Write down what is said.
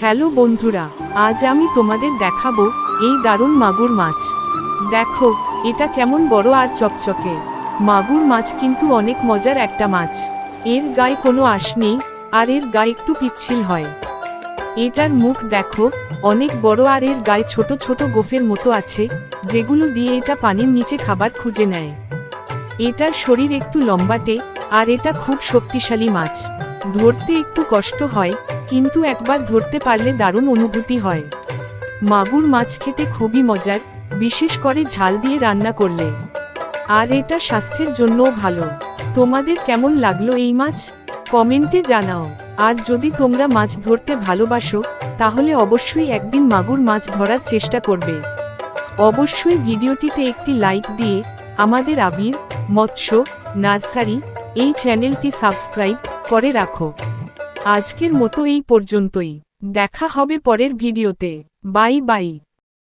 Hello বন্ধুরা, আজ আমি তোমাদের দেখাবো এই দারুণ মাগুর মাছ। দেখো, এটা কেমন বড় আর চকচকে। মাগুর মাছ কিন্তু অনেক মজার একটা মাছ। এর গায়ে কোনো আঁশ নেই, আর এর গায়ে একটু পিচ্ছিল হয়। এটার মুখ দেখো, অনেক বড় আর এর গায়ে ছোট ছোট গোফের মতো আছে, যেগুলো দিয়ে এটা পানির নিচে খাবার খুঁজে নেয়। এটার শরীর একটু লম্বাটে, আর এটা খুব শক্তিশালী মাছ। ধরতে একটু কষ্ট হয় কিন্তু একবার ধরতে পারলে দারুণ অনুভূতি হয়। মাগুর মাছ খেতে খুবই মজার, বিশেষ করে ঝাল দিয়ে রান্না করলে। আর এটা স্বাস্থ্যের জন্যও ভালো। তোমাদের কেমন লাগল এই মাছ? কমেন্টে জানাও। আর যদি তোমরা মাছ ধরতে ভালোবাসো, তাহলে অবশ্যই একদিন মাগুর মাছ ধরার চেষ্টা করবে। অবশ্যই ভিডিওটিতে একটি লাইক দিয়ে আমাদের আবির, মৎস্য, নার্সারি এই চ্যানেলটি সাবস্ক্রাইব করে রাখো। আজকের মতো এই পর্যন্তই। দেখা হবে পরের ভিডিওতে। Bye bye.